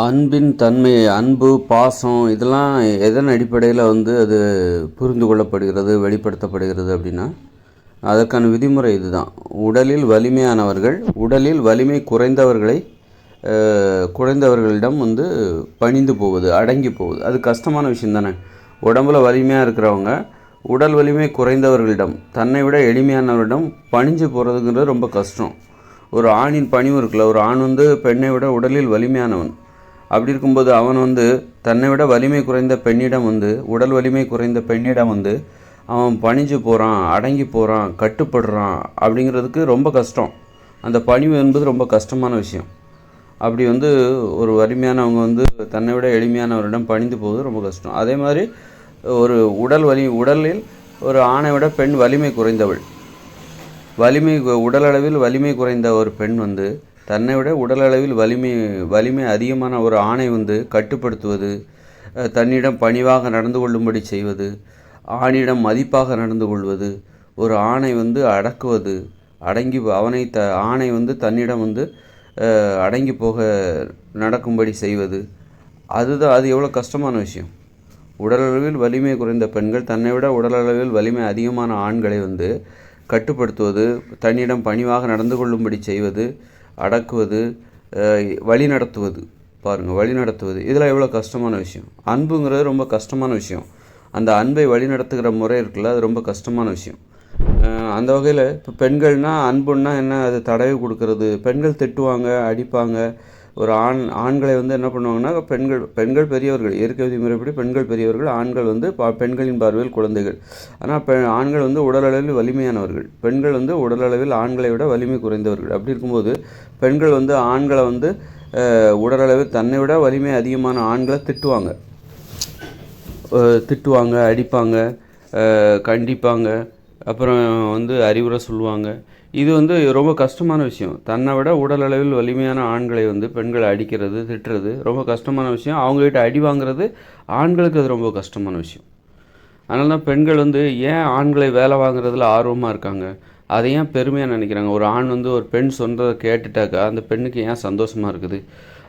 அன்பின் தன்மை அன்பு பாசம் இதெல்லாம் எதன் அடிப்படையில் வந்து அது புரிந்து கொள்ளப்படுகிறது வெளிப்படுத்தப்படுகிறது அப்படின்னா அதற்கான விதிமுறை இதுதான். உடலில் வலிமையானவர்கள் உடலில் வலிமை குறைந்தவர்களை குறைந்தவர்களிடம் வந்து பணிந்து போவது அடங்கி போவது. அது கஷ்டமான விஷயம் தானே. உடம்புல வலிமையாக இருக்கிறவங்க உடல் வலிமை குறைந்தவர்களிடம் தன்னை விட எளிமையானவரிடம் பணிஞ்சு போகிறதுங்கிறது ரொம்ப கஷ்டம். ஒரு ஆணின் பணிவு இருக்குல்ல ஒரு ஆண் வந்து பெண்ணை விட உடலில் வலிமையானவன். அப்படி இருக்கும்போது அவன் வந்து தன்னை விட வலிமை குறைந்த பெண்ணிடம் வந்து உடல் வலிமை குறைந்த பெண்ணிடம் வந்து அவன் பணிஞ்சு போகிறான் அடங்கி போகிறான் கட்டுப்படுறான் அப்படிங்கிறதுக்கு ரொம்ப கஷ்டம். அந்த பணிவு என்பது ரொம்ப கஷ்டமான விஷயம். அப்படி வந்து ஒரு வலிமையானவங்க வந்து தன்னை விட எளிமையானவரிடம் பணிந்து போவது ரொம்ப கஷ்டம். அதே மாதிரி ஒரு உடல் வலி உடலில் ஒரு ஆணை விட பெண் வலிமை குறைந்தவள். வலிமை உடலளவில் வலிமை குறைந்த ஒரு பெண் வந்து தன்னை விட உடலளவில் வலிமை வலிமை அதிகமான ஒரு ஆணை வந்து கட்டுப்படுத்துவது தன்னிடம் பணிவாக நடந்து கொள்ளும்படி செய்வது ஆணிடம் மதிப்பாக நடந்து கொள்வது ஒரு ஆணை வந்து அடக்குவது அடங்கி அவனை த ஆணை வந்து தன்னிடம் வந்து அடங்கி போக நடக்கும்படி செய்வது. அதுதான் அது எவ்வளோ கஷ்டமான விஷயம். உடலளவில் வலிமை குறைந்த பெண்கள் தன்னை விட உடலளவில் வலிமை அதிகமான ஆண்களை வந்து கட்டுப்படுத்துவது தன்னிடம் பணிவாக நடந்து கொள்ளும்படி செய்வது அடக்குவது வழி நடத்துவது. பாருங்கள் வழி நடத்துவது. இதெல்லாம் எவ்வளோ கஷ்டமான விஷயம். அன்புங்கிறது ரொம்ப கஷ்டமான விஷயம். அந்த அன்பை வழி நடத்துகிற முறை இருக்குல்ல அது ரொம்ப கஷ்டமான விஷயம். அந்த வகையில் இப்போ பெண்கள்னா அன்புன்னா என்ன? அது தடவி கொடுக்கறது. பெண்கள் திட்டுவாங்க அடிப்பாங்க. ஒரு ஆண் ஆண்களை வந்து என்ன பண்ணுவாங்கன்னா பெண்கள் பெண்கள் பெரியவர்கள் இயற்கை விதிமுறைப்படி பெண்கள் பெரியவர்கள் ஆண்கள் வந்து பா பெண்களின் பார்வையில் குழந்தைகள். ஆனால் பெ ஆண்கள் வந்து உடலளவில் வலிமையானவர்கள். பெண்கள் வந்து உடலளவில் ஆண்களை விட வலிமை குறைந்தவர்கள். அப்படி இருக்கும்போது பெண்கள் வந்து ஆண்களை வந்து உடலளவில் தன்னை விட வலிமை அதிகமான ஆண்களை திட்டுவாங்க. திட்டுவாங்க அடிப்பாங்க கண்டிப்பாங்க. அப்புறம் வந்து அறிவுரை சொல்லுவாங்க. இது வந்து ரொம்ப கஷ்டமான விஷயம். தன்னை விட உடல் அளவில் வலிமையான ஆண்களை வந்து பெண்களை அடிக்கிறது திட்டுறது ரொம்ப கஷ்டமான விஷயம். அவங்ககிட்ட அடி வாங்குறது ஆண்களுக்கு அது ரொம்ப கஷ்டமான விஷயம். அதனால தான் பெண்கள் வந்து ஏன் ஆண்களை வேலை வாங்குறதுல ஆர்வமாக இருக்காங்க? அதை ஏன் பெருமையாக நினைக்கிறாங்க? ஒரு ஆண் வந்து ஒரு பெண் சொல்கிறத கேட்டுட்டாக்கா அந்த பெண்ணுக்கு ஏன் சந்தோஷமாக இருக்குது?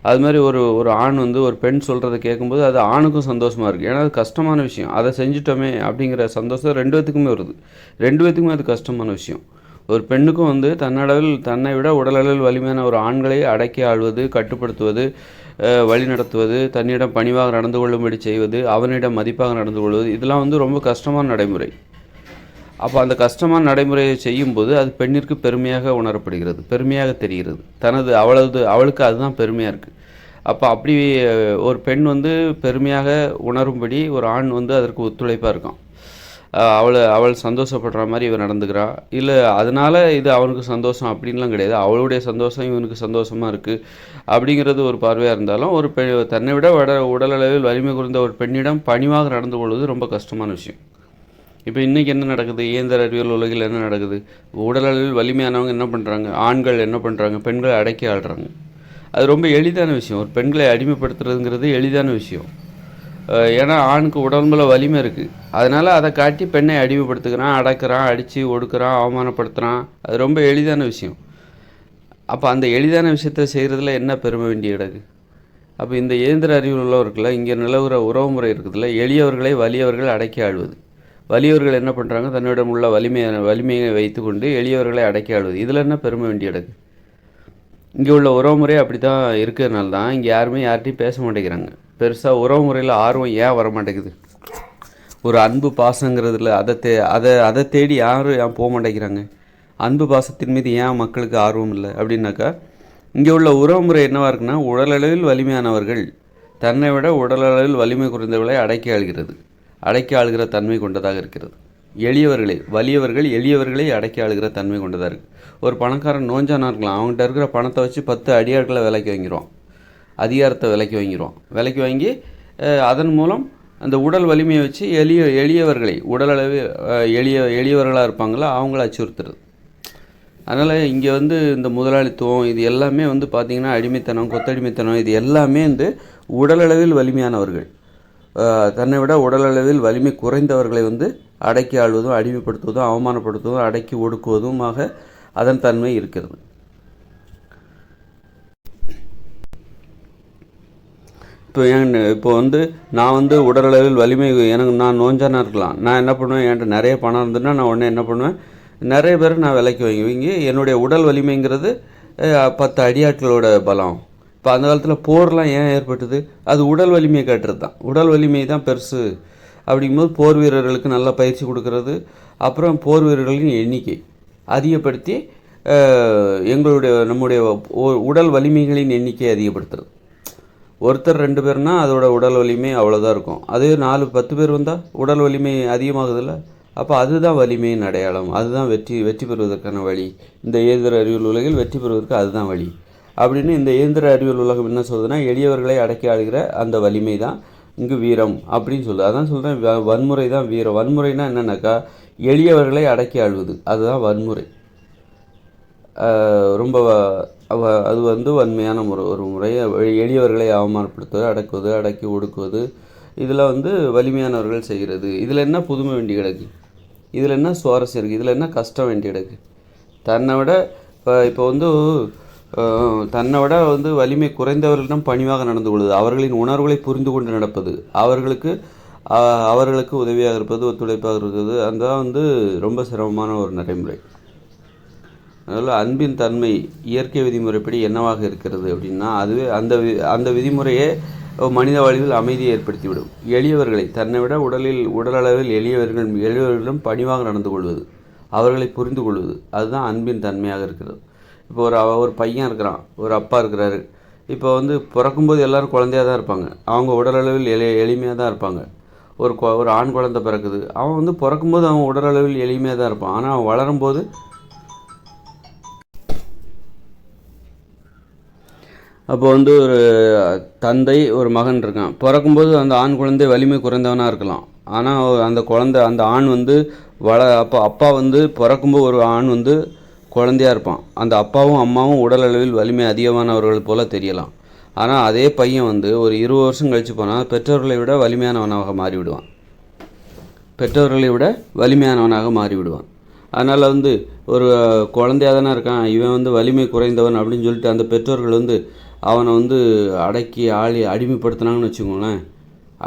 அது மாதிரி ஒரு ஒரு ஆண் வந்து ஒரு பெண் சொல்கிறத கேட்கும்போது அது ஆணுக்கும் சந்தோஷமாக இருக்குது ஏன்னா அது கஷ்டமான விஷயம். அதை செஞ்சுட்டோமே அப்படிங்கிற சந்தோஷம் ரெண்டு பேத்துக்குமே வருது. ரெண்டு பேத்துக்குமே அது கஷ்டமான விஷயம். ஒரு பெண்ணுக்கும் வந்து தன்னளவில் தன்னை விட உடலளவில் வலிமையான ஒரு ஆண்களை அடக்கி ஆள்வது கட்டுப்படுத்துவது வழிநடத்துவது வழி நடத்துவது தன்னிடம் பணிவாக நடந்து கொள்ளும்படி செய்வது அவனிடம் மதிப்பாக நடந்து கொள்வது இதெல்லாம் வந்து ரொம்ப கஷ்டமான நடைமுறை. அப்போ அந்த கஷ்டமான நடைமுறையை செய்யும்போது அது பெண்ணிற்கு பெருமையாக உணரப்படுகிறது பெருமையாக தெரிகிறது. தனது அவளது அவளுக்கு அதுதான் பெருமையாக இருக்குது அப்போ அப்படி ஒரு பெண் வந்து பெருமையாக உணரும்படி ஒரு ஆண் வந்து அதற்கு ஒத்துழைப்பாக இருக்கான். அவளை அவள் சந்தோஷப்படுற மாதிரி இவன் நடந்துக்கிறா. இல்லை அதனால இது அவனுக்கு சந்தோஷம் அப்படின்லாம் கிடையாது. அவளுடைய சந்தோஷம் இவனுக்கு சந்தோஷமாக இருக்குது அப்படிங்கிறது ஒரு பார்வையாக இருந்தாலும் ஒரு பெ தன்னை விட வட உடலளவில் வலிமை குறைந்த ஒரு பெண்ணிடம் பணிவாக நடந்து கொள்வது ரொம்ப கஷ்டமான விஷயம். இப்போ இன்றைக்கி என்ன நடக்குது? இயந்திர அறிவியல் உலகில் என்ன நடக்குது? உடலளவில் வலிமையானவங்க என்ன பண்ணுறாங்க ஆண்கள் என்ன பண்ணுறாங்க பெண்களை அடக்கி ஆடுறாங்க அது ரொம்ப எளிதான விஷயம். ஒரு பெண்களை அடிமைப்படுத்துறதுங்கிறது எளிதான விஷயம். ஏன்னா ஆணுக்கு உடம்புல வலிமை இருக்குது அதனால் அதை காட்டி பெண்ணை அடிமைப்படுத்துக்கிறான் அடக்கிறான் அடித்து ஒடுக்குறான் அவமானப்படுத்துகிறான் அது ரொம்ப எளிதான விஷயம். அப்போ அந்த எளிதான விஷயத்தை செய்கிறதுல என்ன பெருமை வேண்டிய கிடக்கு அப்போ இந்த இயந்திர அறிவில் உள்ளவர்களில் இங்கே நிலவுற உறவுமுறை இருக்குதுல்ல எளியவர்களை வலியவர்கள் அடக்கி ஆழ்வது வலியவர்கள் என்ன பண்ணுறாங்க தன்னிடம் உள்ள வலிமையான வலிமையை வைத்துக்கொண்டு எளியவர்களை அடக்கி ஆழ்வது இதில் என்ன பெருமை வேண்டிய கிடக்கு இங்கே உள்ள உறவுமுறை அப்படி தான் இருக்கிறதுனால தான் இங்கே யாருமே யார்கிட்டையும் பேச மாட்டேங்கிறாங்க. பெருசாக உறவுமுறையில் ஆர்வம் ஏன் வர மாட்டேங்குது ஒரு அன்பு பாசங்கிறதுல அதை தே அதை அதை தேடி யாரும் ஏன் போக மாட்டேங்கிறாங்க? அன்பு பாசத்தின் மீது ஏன் மக்களுக்கு ஆர்வம் இல்லை? அப்படின்னாக்கா இங்கே உள்ள உறவுமுறை என்னவாக இருக்குன்னா உடலளவில் வலிமையானவர்கள் தன்னை விட உடலளவில் வலிமை குறைந்தவர்களை அடக்கி ஆள்கிறது. அடக்கி ஆளுகிற தன்மை கொண்டதாக இருக்கிறது. எளியவர்களை வலியவர்கள் எளியவர்களை அடக்கி ஆளுகிற தன்மை கொண்டதாக இருக்குது ஒரு பணக்காரன் நோஞ்சானா இருக்கலாம். அவங்ககிட்ட இருக்கிற பணத்தை வச்சு பத்து அடியாட்களை விலைக்கு வாங்கிடுவான் அதிகாரத்தை விலைக்கு வாங்கிடுவோம் விலைக்கு வாங்கி அதன் மூலம் அந்த உடல் வலிமையை வச்சு எளிய எளியவர்களை உடலளவு எளிய எளியவர்களாக இருப்பாங்களோ அவங்கள அச்சுறுத்துறது. அதனால் இங்கே வந்து இந்த முதலாளித்துவம் இது எல்லாமே வந்து பார்த்திங்கன்னா அடிமைத்தனம் கொத்தடிமைத்தனம் இது எல்லாமே வந்து உடலளவில் வலிமையானவர்கள். தன்னை விட உடலளவில் வலிமை குறைந்தவர்களை வந்து அடக்கி ஆள்வதும் அடிமைப்படுத்துவதும் அவமானப்படுத்துவதும் அடக்கி ஒடுக்குவதுமாக அதன் தன்மை இருக்கிறது. இப்போ என் இப்போ வந்து நான் வந்து உடலளவில் வலிமை எனக்கு நான் நோஞ்சானா இருக்கலாம். நான் என்ன பண்ணுவேன்? என்கிட்ட நிறைய பணம் இருந்ததுன்னா நான் உடனே என்ன பண்ணுவேன்? நிறைய பேர் நான் விலைக்கு வாங்கி என்னுடைய உடல் வலிமைங்கிறது பத்து அடியாட்களோட பலம். இப்போ அந்த காலத்தில் போர்லாம் ஏன் ஏற்பட்டது? அது உடல் வலிமையை காட்டுறது தான். உடல் வலிமை தான் பெருசு. அப்படிங்கும்போது போர் வீரர்களுக்கு நல்ல பயிற்சி கொடுக்கறது. அப்புறம் போர் வீரர்களின் எண்ணிக்கை. அதிகப்படுத்தி எங்களுடைய நம்முடைய உடல் வலிமைகளின் எண்ணிக்கையை அதிகப்படுத்துறது. ஒருத்தர் ரெண்டு பேர்னா அதோட உடல் வலிமை அவ்வளோதான் இருக்கும். அதே நாலு பத்து பேர் வந்தால் உடல் வலிமை அதிகமாகுதுல்ல? அப்போ அதுதான் வலிமையின் அடையாளம். அதுதான் வெற்றி வெற்றி பெறுவதற்கான வழி. இந்த இயந்திர அறிவியல் உலகில் வெற்றி பெறுவதற்கு அதுதான் வழி. அப்படின்னு இந்த இயந்திர அறிவியல் உலகம் என்ன சொல்லுதுன்னா எளியவர்களை அடக்கி ஆளுகிற அந்த வலிமை தான் இங்கு வீரம் அப்படின்னு சொல்லுது. அதான் சொல்கிறேன் வன்முறை தான் வீரம். வன்முறைனா என்னென்னாக்கா எளியவர்களை அடக்கி ஆழ்வது அதுதான் வன்முறை. ரொம்ப அவ- அது வந்து வன்மையான முறை ஒரு முறை. எளியவர்களை அவமானப்படுத்துவது அடக்குவது அடக்கி ஒடுக்குவது. இதில் வந்து வலிமையானவர்கள் செய்கிறது. இதில் என்ன புதுமை வேண்டி கிடக்கு? இதில் என்ன சுவாரஸ்யம் இருக்குது இதில் என்ன கஷ்டம் வேண்டி கிடக்கு? தன்னை விட இப்போ இப்போ வந்து தன்னை விட வந்து வலிமை குறைந்தவர்களிடம் பணிவாக நடந்து கொள்வது அவர்களின் உணர்வுகளை புரிந்து கொண்டு நடப்பது அவர்களுக்கு அவர்களுக்கு உதவியாக இருப்பது ஒத்துழைப்பாக இருக்கிறது அந்த வந்து ரொம்ப சிரமமான ஒரு நடைமுறை. அதனால் அன்பின் தன்மை இயற்கை விதிமுறைப்படி என்னவாக இருக்கிறது அப்படின்னா அதுவே அந்த வி- அந்த விதிமுறையே மனித வாழ்வில் அமைதியை ஏற்படுத்திவிடும். எளியவர்களை தன்னை விட உடலில் உடலளவில் எளியவர்கள் எளியவர்களிடம் பணிவாக நடந்து கொள்வது அவர்களை புரிந்து கொள்வது அதுதான் அன்பின் தன்மையாக இருக்கிறது. இப்போ ஒரு ஒரு பையன் இருக்கிறான் ஒரு அப்பா இருக்கிறாரு. இப்போ வந்து பிறக்கும்போது எல்லோரும் குழந்தையாக தான் இருப்பாங்க. அவங்க உடலளவில் எளி எளிமையாக தான் இருப்பாங்க. ஒரு கொ- ஒரு ஆண் குழந்தை பிறக்குது. அவன் வந்து பிறக்கும்போது அவன் உடலளவில் எளிமையாக தான் இருப்பான். ஆனால் அவன் வளரும்போது அப்போ வந்து ஒரு தந்தை ஒரு மகன் இருக்கான். பிறக்கும்போது அந்த ஆண் குழந்தை வலிமை குறைந்தவனாக இருக்கலாம். ஆனால் அந்த குழந்தை அந்த ஆண் வந்து வள அப்போ அப்பா வந்து பிறக்கும்போது ஒரு ஆண் வந்து குழந்தையாக இருப்பான். அந்த அப்பாவும் அம்மாவும் உடல் அளவில் வலிமை அதிகமானவர்கள் போல தெரியலாம். ஆனால் அதே பையன் வந்து ஒரு இருபது வருஷம் கழித்து போனால் பெற்றோர்களை விட வலிமையானவனாக மாறிவிடுவான். பெற்றோர்களை விட வலிமையானவனாக மாறிவிடுவான். அதனால் வந்து ஒரு குழந்தையாக தானே இருக்கான். இவன் வந்து வலிமை குறைந்தவன் அப்படின்னு சொல்லிட்டு அந்த பெற்றோர்கள் வந்து அவனை வந்து அடக்கி ஆளி அடிமைப்படுத்தினாங்கன்னு வச்சுக்கோங்களேன்.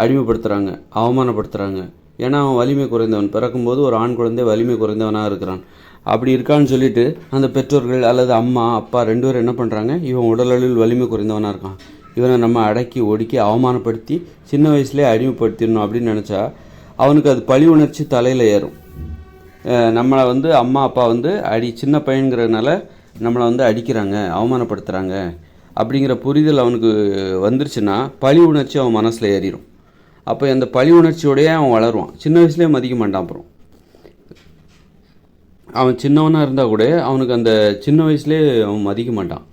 அடிமைப்படுத்துகிறாங்க அவமானப்படுத்துகிறாங்க ஏன்னா அவன் வலிமை குறைந்தவன். பிறக்கும்போது ஒரு ஆண் குழந்தை வலிமை குறைந்தவனாக இருக்கிறான். அப்படி இருக்கான்னு சொல்லிட்டு அந்த பெற்றோர்கள் அல்லது அம்மா அப்பா ரெண்டு பேரும் என்ன பண்ணுறாங்க இவன் உடலளவில் வலிமை குறைந்தவனாக இருக்கான். இவனை நம்ம அடக்கி ஒடுக்கி அவமானப்படுத்தி சின்ன வயசுலேயே அடிமைப்படுத்திடணும் அப்படின்னு நினச்சா அவனுக்கு அது பழி உணர்ச்சி தலையில் ஏறும். நம்மளை வந்து அம்மா அப்பா வந்து அடி சின்ன பையன்கிறதுனால நம்மளை வந்து அடிக்கிறாங்க அவமானப்படுத்துகிறாங்க அப்படிங்கிற புரிதல் அவனுக்கு வந்துருச்சுன்னா பழி உணர்ச்சி அவன் மனசில் ஏறிடும் அப்போ அந்த பழி உணர்ச்சியோடையே அவன் வளருவான். சின்ன வயசுலேயே மதிக்க மாட்டான் அப்புறம். அவன் சின்னவனாக இருந்தால் கூட அவனுக்கு அந்த சின்ன வயசுலேயே அவன் மதிக்க மாட்டான்.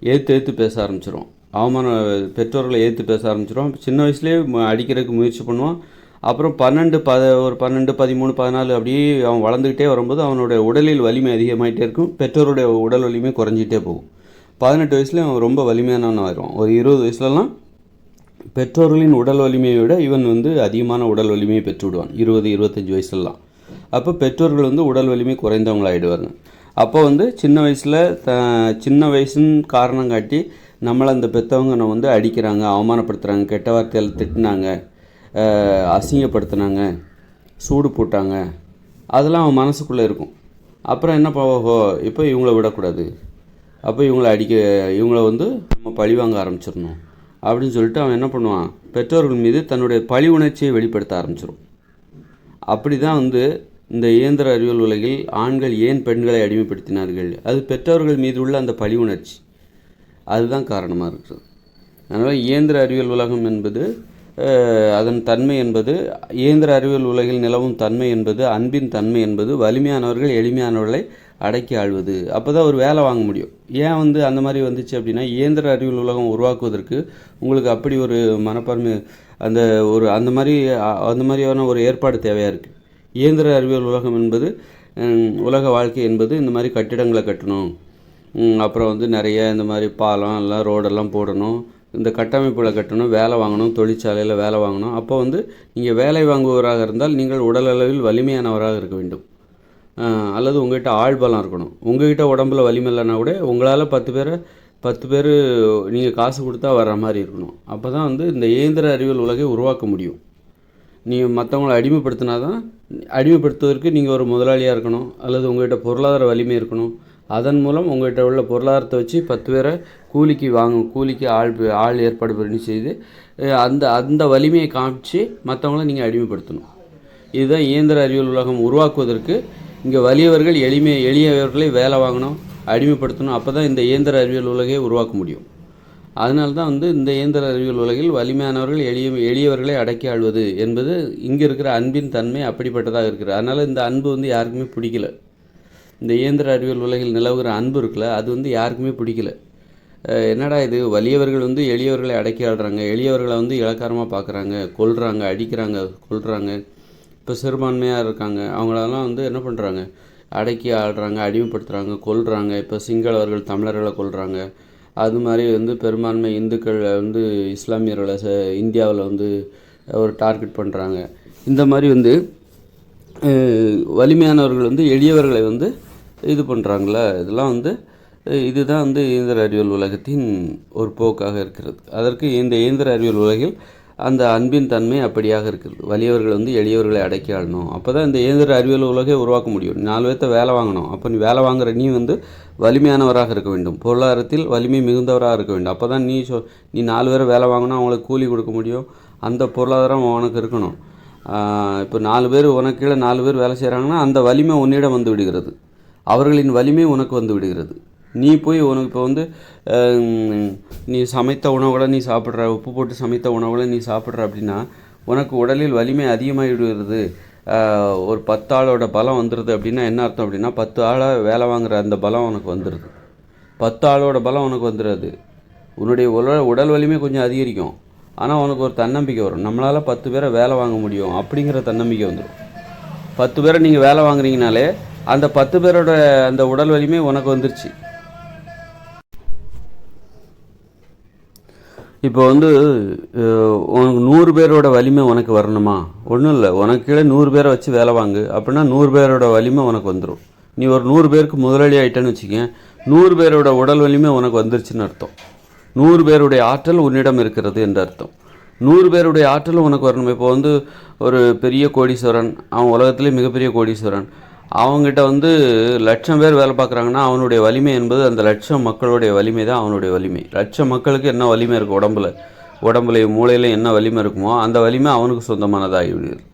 ஏற்று ஏற்று பேச ஆரம்பிச்சிருவான். அவமான பெற்றோர்களை ஏற்று பேச ஆரம்பிச்சிருவான். சின்ன வயசுலேயே அடிக்கிறதுக்கு முயற்சி பண்ணுவான். அப்புறம் பன்னெண்டு பத ஒரு பன்னெண்டு பதிமூணு பதினாலு அப்படியே அவன் வளர்ந்துக்கிட்டே வரும்போது அவனுடைய உடலில் வலிமை அதிகமாகிட்டே இருக்கும். பெற்றோருடைய உடல் வலிமை குறைஞ்சிட்டே போகும். பதினெட்டு வயசுல அவன் ரொம்ப வலிமையானவன் ஆயிடுவான். ஒரு இருபது வயசுலலாம் பெற்றோர்களின் உடல் வலிமையை விட இவன் வந்து அதிகமான உடல் வலிமையை பெற்று விடுவான் இருபது இருபத்தஞ்சி வயசுலலாம். அப்போ பெற்றோர்கள் வந்து உடல் வலிமை குறைந்தவங்களாகிடுவாங்க அப்போ வந்து சின்ன வயசில் த சின்ன வயசுன்னு காரணம் காட்டி நம்மளை அந்த பெற்றவங்க நம்ம வந்து அடிக்கிறாங்க அவமானப்படுத்துகிறாங்க கெட்ட வார்த்தையால் திட்டினாங்க அசிங்கப்படுத்தினாங்க சூடு போட்டாங்க. அதெல்லாம் அவன் மனசுக்குள்ளே இருக்கும். அப்புறம் என்ன போகோ இப்போ இவங்கள விடக்கூடாது. அப்போ இவங்களை அடிக்க இவங்கள வந்து நம்ம பழிவாங்க ஆரம்பிச்சிடணும். அப்படின்னு சொல்லிட்டு அவன் என்ன பண்ணுவான்? பெற்றோர்கள் மீது தன்னுடைய பழி உணர்ச்சியை வெளிப்படுத்த ஆரம்பிச்சிடும் அப்படி தான் வந்து இந்த இயந்திர அறிவியல் உலகில் ஆண்கள் ஏன் பெண்களை அடிமைப்படுத்தினார்கள்? அது பெற்றோர்கள் மீது உள்ள அந்த பழி உணர்ச்சி. அதுதான் காரணமாக இருக்கிறது. அதனால் இயந்திர அறிவியல் உலகம் என்பது அதன் தன்மை என்பது இயந்திர அறிவியல் உலகில் நிலவும் தன்மை என்பது அன்பின் தன்மை என்பது வலிமையானவர்கள் எளிமையானவர்களை அடக்கி ஆள்வது. அப்போ தான் ஒரு வேலை வாங்க முடியும். ஏன் வந்து அந்த மாதிரி வந்துச்சு அப்படின்னா இயந்திர அறிவியல் உலகம் உருவாக்குவதற்கு உங்களுக்கு அப்படி ஒரு மனப்பான்மை அந்த ஒரு அந்த மாதிரி அந்த மாதிரியான ஒரு ஏற்பாடு தேவையாக இருக்குது இயந்திர அறிவியல் உலகம் என்பது உலக வாழ்க்கை என்பது இந்த மாதிரி கட்டிடங்களை கட்டணும். அப்புறம் வந்து நிறைய இந்த மாதிரி பாலம் எல்லாம் ரோடெல்லாம் போடணும். இந்த கட்டமைப்பில் கட்டணும் வேலை வாங்கணும் தொழிற்சாலையில் வேலை வாங்கணும். அப்போ வந்து நீங்கள் வேலை வாங்குவராக இருந்தால் நீங்கள் உடலளவில் வலிமையானவராக இருக்க வேண்டும். அல்லது உங்ககிட்ட ஆள் பலம் இருக்கணும். உங்கள்கிட்ட உடம்புல வலிமை இல்லைன்னா கூட உங்களால் பத்து பேரை பத்து பேர் நீங்கள் காசு கொடுத்தா வர்ற மாதிரி இருக்கணும். அப்போ தான் வந்து இந்த இயந்திர அறிவியல் உலகை உருவாக்க முடியும். நீங்கள் மற்றவங்கள அடிமைப்படுத்தினா தான் அடிமைப்படுத்துவதற்கு நீங்கள் ஒரு முதலாளியாக இருக்கணும். அல்லது உங்கள்கிட்ட பொருளாதார வலிமை இருக்கணும். அதன் மூலம் உங்கள்கிட்ட உள்ள பொருளாதாரத்தை வச்சு பத்து பேரை கூலிக்கு வாங்கும் கூலிக்கு ஆள் ஆள் ஏற்பாடு பண்ணி செய்து அந்த அந்த வலிமையை காமிச்சு மற்றவங்கள நீங்கள் அடிமைப்படுத்தணும். இதுதான் இயந்திர அறிவியல் உலகம் உருவாக்குவதற்கு இங்கே வலியவர்கள் எளிமை எளியவர்களை வேலை வாங்கணும் அடிமைப்படுத்தணும். அப்போ தான் இந்த இயந்திர அறிவியல் உலகை உருவாக்க முடியும். அதனால தான் வந்து இந்த இயந்திர அறிவியல் உலகில் வலிமையானவர்கள் எளிய எளியவர்களை அடக்கி ஆள்வது என்பது இங்கே இருக்கிற அன்பின் தன்மை அப்படிப்பட்டதாக இருக்குது. அதனால் இந்த அன்பு வந்து யாருக்குமே பிடிக்கல. இந்த இயந்திர அறிவியல் உலகில் நிலவுகிற அன்பு இருக்குல்ல அது வந்து யாருக்குமே பிடிக்கல. என்னடா இது? வலியவர்கள் வந்து எளியவர்களை அடக்கி ஆடுறாங்க எளியவர்களை வந்து இலக்காரமாக பார்க்குறாங்க கொல்றாங்க அடிக்கிறாங்க கொல்றாங்க. இப்போ சிறுபான்மையாக இருக்காங்க. அவங்களெல்லாம் வந்து என்ன பண்ணுறாங்க? அடக்கி ஆடுறாங்க அடிமைப்படுத்துகிறாங்க கொல்றாங்க. இப்போ சிங்களவர்கள் தமிழர்களை கொல்றாங்க. அது மாதிரி வந்து பெரும்பான்மை இந்துக்கள் வந்து இஸ்லாமியர்களை ச இந்தியாவில் வந்து ஒரு டார்கெட் பண்ணுறாங்க. இந்த மாதிரி வந்து வலிமையானவர்கள் வந்து எளியவர்களை வந்து இது பண்ணுறாங்களே. இதெல்லாம் வந்து இதுதான் வந்து இயந்திர அறிவியல் உலகத்தின் ஒரு போக்காக இருக்கிறது. அதற்கு இந்த இயந்திர அறிவியல் உலகில் அந்த அன்பின் தன்மை அப்படியாக இருக்குது. வலியவர்கள் வந்து எளியவர்களை அடக்கி அப்போ தான் இந்த இயந்திர அறிவியல் உலகை உருவாக்க முடியும். நாலு பேர்த்த வேலை வாங்கணும். அப்போ நீ வேலை வாங்குற நீ வந்து வலிமையானவராக இருக்க வேண்டும். பொருளாதாரத்தில் வலிமை மிகுந்தவராக இருக்க வேண்டும். அப்போ தான் நீ சொ நீ நாலு பேரை வேலை வாங்கணும் அவங்களுக்கு கூலி கொடுக்க முடியும். அந்த பொருளாதாரம் உனக்கு இருக்கணும். இப்போ நாலு பேர் உனக்கு கீழே நாலு பேர் வேலை செய்கிறாங்கன்னா அந்த வலிமை உன்னிடம் வந்து விடுகிறது. அவர்களின் வலிமை உனக்கு வந்து விடுகிறது. நீ போய் உனக்கு இப்போ வந்து நீ சமைத்த உணவுகளை நீ சாப்பிட்ற உப்பு போட்டு சமைத்த உணவுகளை நீ சாப்பிட்ற அப்படின்னா உனக்கு உடலில் வலிமை அதிகமாகிடுகிறது ஒரு பத்து ஆளோட பலம் வந்துடுது அப்படின்னா என்ன அர்த்தம் அப்படின்னா பத்து ஆளாக வேலை வாங்குற அந்த பலம் உனக்கு வந்துடுது பத்து ஆளோட பலம் உனக்கு வந்துடுது உன்னுடைய உடல் உடல் வலிமை கொஞ்சம் அதிகரிக்கும். ஆனால் உனக்கு ஒரு தன்னம்பிக்கை வரும். நம்மளால் பத்து பேரை வேலை வாங்க முடியும் அப்படிங்கிற தன்னம்பிக்கை வந்துடும் பத்து பேரை நீங்கள் வேலை வாங்குறீங்கனாலே அந்த பத்து பேரோட அந்த உடல் வலிமை உனக்கு வந்துருச்சு. இப்போ வந்து உனக்கு நூறு பேரோட வலிமை உனக்கு வரணுமா? ஒன்றும் இல்லை. உனக்கு கீழே நூறு பேரை வச்சு வேலை வாங்கு. அப்படின்னா நூறு பேரோட வலிமை உனக்கு வந்துடும் நீ ஒரு நூறு பேருக்கு முதலாளி ஆயிட்டேன்னு வச்சுக்கேன் நூறு பேரோட உடல் வலிமை உனக்கு வந்துருச்சுன்னு அர்த்தம். நூறு பேருடைய ஆற்றல் உன்னிடம் இருக்கிறது என்று அர்த்தம். நூறு பேருடைய ஆற்றல் உனக்கு வரணும். இப்போ வந்து ஒரு பெரிய கோடீஸ்வரன் அவன் உலகத்திலே மிகப்பெரிய கோடீஸ்வரன். அவங்ககிட்ட வந்து லட்சம் பேர் வேலை பார்க்குறாங்கன்னா அவனுடைய வலிமை என்பது அந்த லட்சம் மக்களுடைய வலிமை தான் அவனுடைய வலிமை. லட்சம் மக்களுக்கு என்ன வலிமை இருக்குது உடம்புல? உடம்புலையும் மூளையிலையும் என்ன வலிமை இருக்குமோ அந்த வலிமை அவனுக்கு சொந்தமானதாகி விடுகிறது.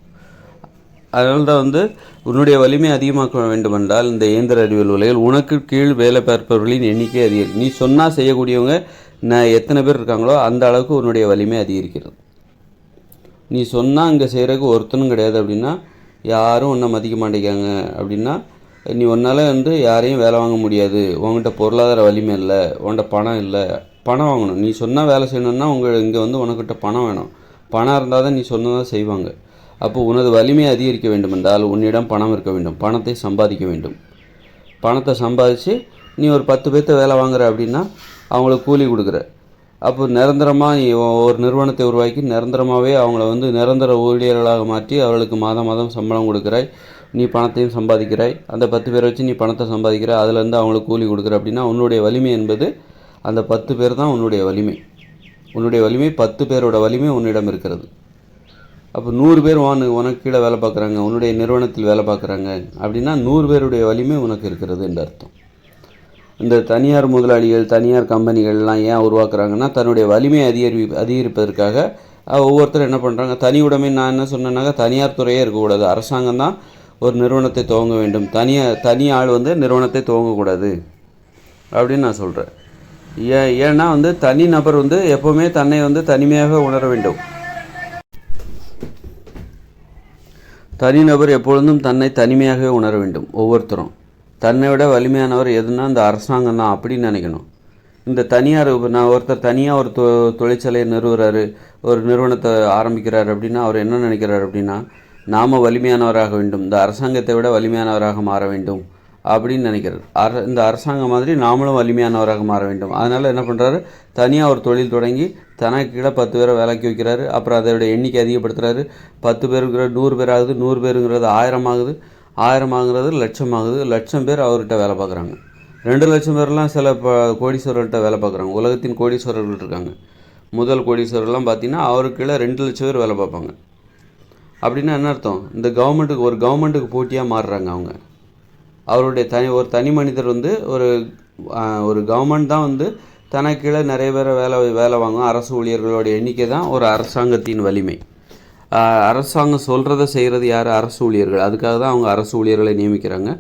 அதனால தான் வந்து உன்னுடைய வலிமை அதிகமாக்க வேண்டுமென்றால் இந்த இயந்திர அறிவியல் உலகில் உனக்கு கீழ் வேலை பார்ப்பவர்களின் எண்ணிக்கை அதிகரிக்கும் நீ சொன்னால் செய்யக்கூடியவங்க நான் எத்தனை பேர் இருக்காங்களோ அந்த அளவுக்கு உன்னுடைய வலிமை அதிகரிக்கிறது. நீ சொன்னால் இங்கே செய்கிறதுக்கு ஒருத்தனும் கிடையாது அப்படின்னா யாரும் உன்னை மதிக்க மாட்டேங்காங்க அப்படின்னா நீ உன்னால் வந்து யாரையும் வேலை வாங்க முடியாது. உங்கள்கிட்ட பொருளாதார வலிமை இல்லை. உன்கிட்ட பணம் இல்லை. பணம் வாங்கணும். நீ சொன்னால் வேலை செய்யணும்னா உங்கள் இங்கே வந்து உனக்கிட்ட பணம் வேணும். பணம் இருந்தால் தான் நீ சொன்னதான் செய்வாங்க. அப்போ உனது வலிமையை அதிகரிக்க வேண்டுமென்றால் உன்னிடம் பணம் இருக்க வேண்டும். பணத்தை சம்பாதிக்க வேண்டும். பணத்தை சம்பாதிச்சு நீ ஒரு பத்து பேர்த்த வேலை வாங்குற அப்படின்னா அவங்களுக்கு கூலி கொடுக்குற. அப்போ நிரந்தரமாக ஒ- ஒரு நிறுவனத்தை உருவாக்கி நிரந்தரமாகவே அவங்கள வந்து நிரந்தர ஊழியர்களாக மாற்றி அவர்களுக்கு மாதம் மாதம் சம்பளம் கொடுக்குறாய். நீ பணத்தையும் சம்பாதிக்கிறாய். அந்த பத்து பேரை வச்சு நீ பணத்தை சம்பாதிக்கிற. அதுலேருந்து அவங்களுக்கு கூலி கொடுக்குற அப்படின்னா உன்னுடைய வலிமை என்பது அந்த பத்து பேர் தான் உன்னுடைய வலிமை. உன்னுடைய வலிமை பத்து பேரோட வலிமை உன்னிடம் இருக்கிறது. அப்போ நூறு பேர் வானு உனக்கு கீழே வேலை பார்க்குறாங்க. உன்னுடைய நிறுவனத்தில் வேலை பார்க்குறாங்க. அப்படின்னா நூறு பேருடைய வலிமை உனக்கு இருக்கிறது என்று அர்த்தம். இந்த தனியார் முதலாளிகள் தனியார் கம்பெனிகள்லாம் ஏன் உருவாக்குறாங்கன்னா தன்னுடைய வலிமையை அதிகரி அதிகரிப்பதற்காக ஒவ்வொருத்தரும் என்ன பண்ணுறாங்க தனி உடைமை நான் என்ன சொன்னேன்னாக்கா தனியார் துறையே இருக்கக்கூடாது. அரசாங்கம் தான் ஒரு நிறுவனத்தை துவங்க வேண்டும். தனியார் தனி ஆள் வந்து நிறுவனத்தை துவங்கக்கூடாது. அப்படின்னு நான் சொல்கிறேன் ஏன் ஏன்னா வந்து தனி நபர் வந்து எப்போவுமே தன்னை வந்து தனிமையாக உணர வேண்டும். தனிநபர் எப்பொழுதும் தன்னை தனிமையாகவே உணர வேண்டும் ஒவ்வொருத்தரும். தன்னை விட வலிமையானவர் எதுனா இந்த அரசாங்கம் தான் அப்படின்னு நினைக்கணும். இந்த தனியார் நான் ஒருத்தர் தனியாக ஒரு தொ தொழிற்சாலையை நிறுவுறாரு ஒரு நிறுவனத்தை ஆரம்பிக்கிறார் அப்படின்னா அவர் என்ன நினைக்கிறார் அப்படின்னா நாம் வலிமையானவராக வேண்டும் இந்த அரசாங்கத்தை விட வலிமையானவராக மாற வேண்டும் அப்படின்னு நினைக்கிறார். அர இந்த அரசாங்கம் மாதிரி நாமளும் வலிமையானவராக மாற வேண்டும். அதனால் என்ன பண்ணுறாரு தனியாக ஒரு தொழில் தொடங்கி தனக்கு கீழே பத்து பேரை வேலைக்கு வைக்கிறாரு. அப்புறம் அதோட எண்ணிக்கை அதிகப்படுத்துறாரு. பத்து பேருங்கிற நூறு பேர் ஆகுது நூறு பேருங்கிறது ஆயிரம் ஆகுது. ஆயிரம் ஆகுறது லட்சம் ஆகுது லட்சம் பேர் அவர்கிட்ட வேலை பார்க்குறாங்க. ரெண்டு லட்சம் பேர்லாம் சில ப கோடீஸ்வரர்கிட்ட வேலை பார்க்குறாங்க. உலகத்தின் கோடீஸ்வரர்கள் இருக்காங்க. முதல் கோடீஸ்வரர்லாம் பார்த்தீங்கன்னா அவருக்கு கீழே ரெண்டு லட்சம் பேர் வேலை பார்ப்பாங்க. அப்படின்னா என்ன அர்த்தம்? இந்த கவர்மெண்ட்டுக்கு ஒரு கவர்மெண்ட்டுக்கு போட்டியாக மாறுறாங்க அவங்க. அவருடைய தனி ஒரு தனி மனிதர் வந்து ஒரு ஒரு கவர்மெண்ட் தான் வந்து தனக்கு கீழே நிறைய பேரை வேலை வேலை வாங்கும். அரசு ஊழியர்களோட எண்ணிக்கை தான் ஒரு அரசாங்கத்தின் வலிமை. அரசாங்கம் சொல்கிறத செய்கிறது யார்? அரசு ஊழியர்கள். அதுக்காக தான் அவங்க அரசு ஊழியர்களை நியமிக்கிறாங்க.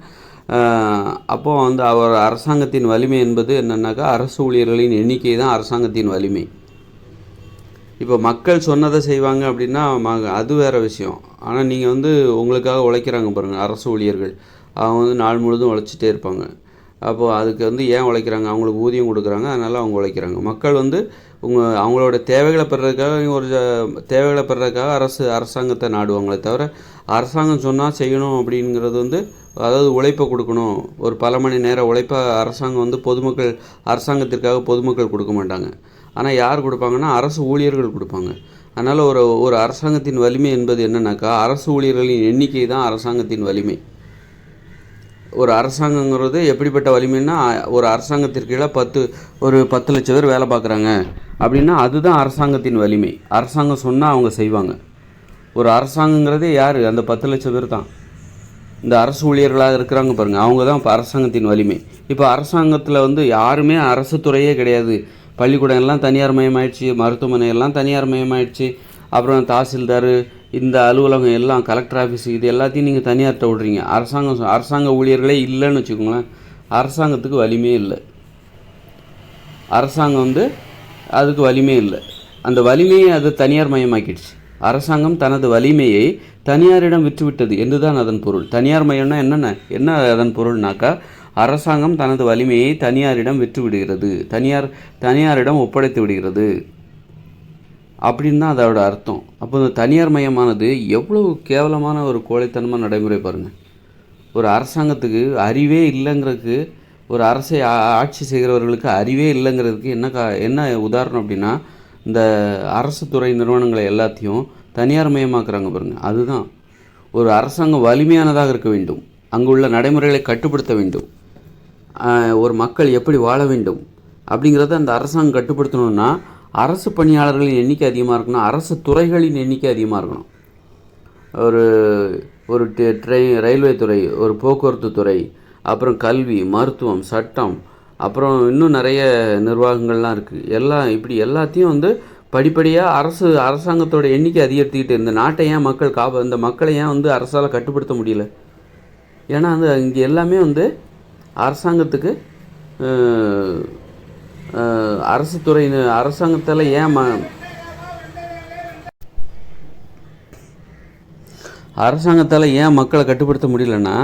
அப்போது வந்து அவர் அரசாங்கத்தின் வலிமை என்பது என்னென்னாக்கா அரசு ஊழியர்களின் எண்ணிக்கை தான் அரசாங்கத்தின் வலிமை. இப்போ மக்கள் சொன்னதை செய்வாங்க அப்படின்னா ம- அது வேறு விஷயம். ஆனால் நீங்கள் வந்து உங்களுக்காக உழைக்கிறாங்க பாருங்கள் அரசு ஊழியர்கள். அவங்க வந்து நாள் முழுதும் உழைச்சிட்டே இருப்பாங்க. அப்போது அதுக்கு வந்து ஏன் உழைக்கிறாங்க? அவங்களுக்கு ஊதியம் கொடுக்குறாங்க அதனால் அவங்க உழைக்கிறாங்க. மக்கள் வந்து உங்கள் அவங்களோட தேவைகளை பெறதுக்காக ஒரு தேவைகளை பெறதுக்காக அரசு அரசாங்கத்தை நாடுவாங்களே தவிர அரசாங்கம் சொன்னால் செய்யணும் அப்படிங்கிறது வந்து அதாவது உழைப்பை கொடுக்கணும். ஒரு பல மணி நேரம் உழைப்பை அரசாங்கம் வந்து பொதுமக்கள் அரசாங்கத்திற்காக பொதுமக்கள் கொடுக்க மாட்டாங்க. ஆனால் யார் கொடுப்பாங்கன்னா அரசு ஊழியர்கள் கொடுப்பாங்க. அதனால் ஒரு ஒரு அரசாங்கத்தின் வலிமை என்பது என்னன்னாக்கா அரசு ஊழியர்களின் எண்ணிக்கை தான் அரசாங்கத்தின் வலிமை. ஒரு அரசாங்கங்கிறது எப்படிப்பட்ட வலிமைன்னா ஒரு அரசாங்கத்திற்கு கீழே பத்து ஒரு பத்து லட்சம் பேர் வேலை பார்க்குறாங்க. அப்படின்னா அதுதான் அரசாங்கத்தின் வலிமை. அரசாங்கம் சொன்னால் அவங்க செய்வாங்க. ஒரு அரசாங்கங்கிறதே யார்? அந்த பத்து லட்சம் பேர் தான். இந்த அரசு ஊழியர்களாக இருக்கிறாங்க பாருங்கள் அவங்க தான் இப்போ அரசாங்கத்தின் வலிமை. இப்போ அரசாங்கத்தில் வந்து யாருமே அரசு துறையே கிடையாது. பள்ளிக்கூடம் எல்லாம் தனியார் மயமாயிடுச்சு மருத்துவமனை எல்லாம் தனியார் மயமாயிடுச்சு. அப்புறம் தாசில்தார் இந்த அலுவலகம் எல்லாம் கலெக்டர் ஆஃபீஸ் இது எல்லாத்தையும் நீங்கள் தனியார்கிட்ட விடுறீங்க. அரசாங்கம் சொ- அரசாங்க ஊழியர்களே இல்லைன்னு வச்சுக்கோங்களேன். அரசாங்கத்துக்கு வலிமையே இல்லை. அரசாங்கம் வந்து அதுக்கு வலிமை இல்லை. அந்த வலிமையை அது தனியார் மயமாக்கிடுச்சு. அரசாங்கம் தனது வலிமையை தனியாரிடம் விற்றுவிட்டது என்றுதான் அதன் பொருள். தனியார் மயம்னா என்னென்ன? என்ன அதன் பொருள்னாக்கா அரசாங்கம் தனது வலிமையை தனியாரிடம் விற்று விடுகிறது தனியார் தனியாரிடம் ஒப்படைத்து விடுகிறது. அப்படின்னு தான் அதோட அர்த்தம். அப்போ இந்த தனியார் மயமானது எவ்வளவு கேவலமான ஒரு கோழைத்தனமாக நடைமுறை பாருங்கள் ஒரு அரசாங்கத்துக்கு அறிவே இல்லைங்கிறதுக்கு ஒரு அரசை ஆட்சி செய்கிறவர்களுக்கு அறிவே இல்லைங்கிறதுக்கு என்ன கா என்ன உதாரணம் அப்படின்னா இந்த அரசு துறை நிறுவனங்களை எல்லாத்தையும் தனியார் மயமாக்குறாங்க பாருங்கள் அதுதான். ஒரு அரசாங்கம் வலிமையானதாக இருக்க வேண்டும். அங்குள்ள நடைமுறைகளை கட்டுப்படுத்த வேண்டும். ஒரு மக்கள் எப்படி வாழ வேண்டும் அப்படிங்கிறத அந்த அரசாங்கம் கட்டுப்படுத்தணும்னா அரசு பணியாளர்களின் எண்ணிக்கை அதிகமாக இருக்கணும் அரசு துறைகளின் எண்ணிக்கை அதிகமாக இருக்கணும். ஒரு ஒரு ட்ரெயின் ரயில்வே துறை ஒரு போக்குவரத்து துறை அப்புறம் கல்வி மருத்துவம் சட்டம் அப்புறம் இன்னும் நிறைய நிர்வாகங்கள்லாம் இருக்குது எல்லாம் இப்படி எல்லாத்தையும் வந்து படிப்படியாக அரசு அரசாங்கத்தோட எண்ணிக்கை அதிகரித்துக்கிட்டு இந்த நாட்டை ஏன் மக்கள் காப்ப இந்த மக்களை ஏன் வந்து அரசால் கட்டுப்படுத்த முடியல? ஏன்னா வந்து இங்கே எல்லாமே வந்து அரசாங்கத்துக்கு அரசு துறை அரசாங்கத்தால் ஏன் ம அரசாங்கத்தால் ஏன் மக்களை கட்டுப்படுத்த முடியலன்னா